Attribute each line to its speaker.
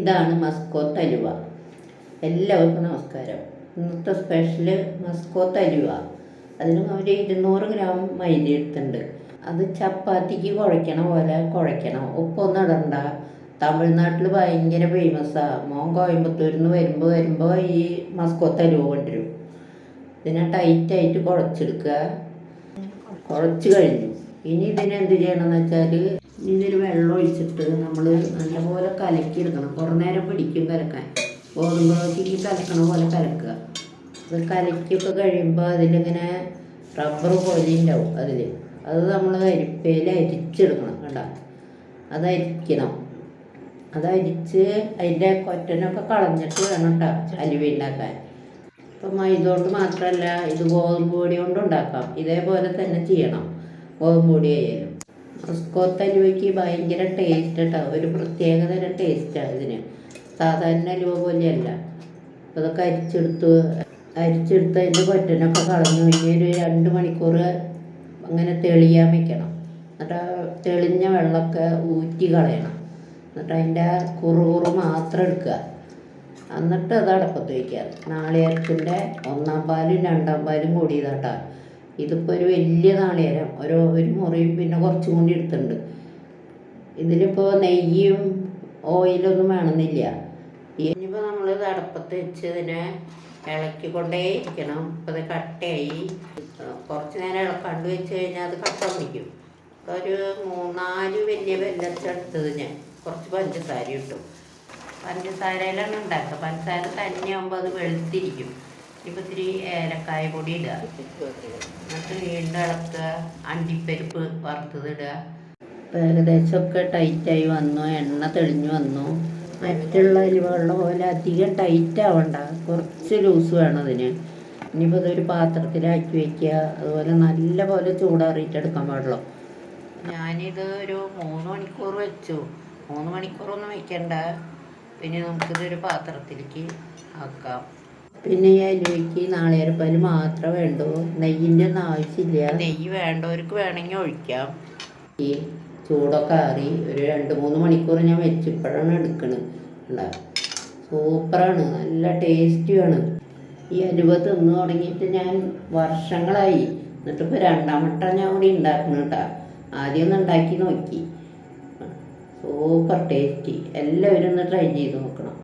Speaker 1: ഇതാണ് മസ്കോ തലുവ. എല്ലാവർക്കും നമസ്കാരം. ഇന്നത്തെ സ്പെഷ്യൽ മസ്കോ തലുവ. അതിന് ഒരു ഇരുന്നൂറ് ഗ്രാം മൈദ എടുത്തിട്ടുണ്ട്. അത് ചപ്പാത്തിക്ക് കുഴയ്ക്കണ പോലെ കുഴയ്ക്കണം ഉപ്പൊന്നും ഇടണ്ട. തമിഴ്നാട്ടിൽ ഭയങ്കര ഫേമസാണ് മോൻ കോയമ്പത്തൂരിൽ നിന്ന് വരുമ്പോൾ വരുമ്പോൾ ഈ മസ്കോ തലുവ കൊണ്ടുവരും. ഇതിനെ ടൈറ്റായിട്ട് കുഴച്ചെടുക്കുക. കുഴച്ച് കഴിഞ്ഞു. ഇനി ഇതിനെന്ത് ചെയ്യണമെന്ന് വെച്ചാൽ ഇതിൽ വെള്ളം ഒഴിച്ചിട്ട് നമ്മൾ നല്ലപോലെ കലക്കിയെടുക്കണം. കുറേ നേരം പിടിക്കും കലക്കാൻ. ഗോതമ്പ് റോട്ടിക്ക് കലക്കണ പോലെ കലക്കുക. അത് കലക്കിയൊക്കെ കഴിയുമ്പോൾ അതിലിങ്ങനെ റബ്ബർ പോലെ ഉണ്ടാവും അതിൽ അത് നമ്മൾ അരിപ്പയിൽ അരിച്ചെടുക്കണം കണ്ട അത് അരിക്കണം. അത് അരിച്ച് അതിന്റെ കൊറ്റനൊക്കെ കളഞ്ഞിട്ട് വേണം കേട്ടോ അലുവ ഉണ്ടാക്കാൻ ഇപ്പം മൈദ കൊണ്ട് മാത്രമല്ല ഇത് ഗോതമ്പ് പൊടി കൊണ്ട് ഉണ്ടാക്കാം. ഇതേപോലെ തന്നെ ചെയ്യണം. ഗോതമ്പ് പൊടി ആയാലും. മസ്കോത്ത് അലുവയ്ക്ക് ഭയങ്കര ടേസ്റ്റ് കേട്ടോ ഒരു പ്രത്യേകതര ടേസ്റ്റാണ് ഇതിന്. സാധാരണ അലുവ പോലെയല്ല അതൊക്കെ അരിച്ചെടുത്ത് അരിച്ചെടുത്ത് അതിന്റെ പറ്റനൊക്കെ കളഞ്ഞു പിന്നെ ഒരു രണ്ട് മണിക്കൂർ അങ്ങനെ തെളിയാൻ വെക്കണം. എന്നിട്ട് തെളിഞ്ഞ വെള്ളമൊക്കെ ഊറ്റി കളയണം. എന്നിട്ട് അതിന്റെ കുറു കുറു മാത്രം എടുക്കുക. എന്നിട്ട് അത് അടപ്പത്ത് വയ്ക്കുക നാളികേരത്തിന്റെ ഒന്നാം പാലും രണ്ടാം പാലും കൂടിയതാട്ടാ ഇതിപ്പോൾ ഒരു വലിയ നാളികേരം. ഒരു ഒരു മുറിയും പിന്നെ കുറച്ചും കൂടി എടുത്തിട്ടുണ്ട്. ഇതിലിപ്പോൾ നെയ്യും ഓയിലൊന്നും വേണമെന്നില്ല. ഇനിയിപ്പോൾ നമ്മൾ ഇത് വെച്ച് ഇതിനെ ഇളക്കി കൊണ്ടേ ഇരിക്കണം. ഇപ്പോൾ അത് കട്ടയായി. കുറച്ച് നേരം ഇളക്കാണ്ട് വെച്ച് കഴിഞ്ഞാൽ അത് കട്ട അപ്പോൾ ഒരു മൂന്നാൽ വലിയ വെല്ലത്തെടുത്തത് ഞാൻ. കുറച്ച് പഞ്ചസാര ഇട്ടു. പഞ്ചസാരയിലാണ് ഉണ്ടാക്കുക. പഞ്ചസാര തന്നെയാകുമ്പോൾ അത് വെളുത്തിരിക്കും. ഇപ്പം ഇത്തിരി ഏലക്കായ പൊടി ഇടുക. എന്നിട്ട് വീണ്ടും ഇളക്കുക. അണ്ടിപ്പരിപ്പ് വറുത്തത് ഇടുക. ഇപ്പം ഏകദേശമൊക്കെ ടൈറ്റായി വന്നു. എണ്ണ തെളിഞ്ഞു വന്നു. മറ്റുള്ള അലുവകളുടെ പോലെ അധികം ടൈറ്റ് ആവണ്ട. കുറച്ച് ലൂസ് വേണം അതിന്. ഇനിയിപ്പോൾ ഇതൊരു പാത്രത്തിലാക്കി വെക്കുക. അതുപോലെ നല്ല പോലെ ചൂടാറിയിട്ടെടുക്കാൻ പാടുള്ളൂ. ഞാനിത് ഒരു മൂന്ന് മണിക്കൂർ വെച്ചു. മൂന്ന് മണിക്കൂറൊന്നും വെക്കണ്ട. പിന്നെ നമുക്കിതൊരു പാത്രത്തിലേക്ക് ആക്കാം. പിന്നെ ഈ അലുവയ്ക്ക് നാളികേരപ്പാൽ മാത്രം വേണ്ടൂ. നെയ്യിന്റെ ഒന്നും ആവശ്യമില്ല. നെയ്യ് വേണ്ടവർക്ക് വേണമെങ്കിൽ ഒഴിക്കാം. ഈ ചൂടൊക്കെ ആറി ഒരു രണ്ട് മൂന്ന് മണിക്കൂർ ഞാൻ വെച്ചപ്പോഴാണ് എടുക്കണത്. സൂപ്പറാണ്. നല്ല ടേസ്റ്റിയാണ് ഈ അലുവ തിന്ന് തുടങ്ങിയിട്ട് ഞാൻ വർഷങ്ങളായി. എന്നിട്ട് ഇപ്പോൾ രണ്ടാമട്ട ഞാൻ കൂടി ഉണ്ടാക്കണം കേട്ടോ. ആദ്യം ഒന്ന് ഉണ്ടാക്കി നോക്കി. Super tasty. എല്ലാവരും ഒന്ന് ട്രൈ ചെയ്ത് നോക്കണം.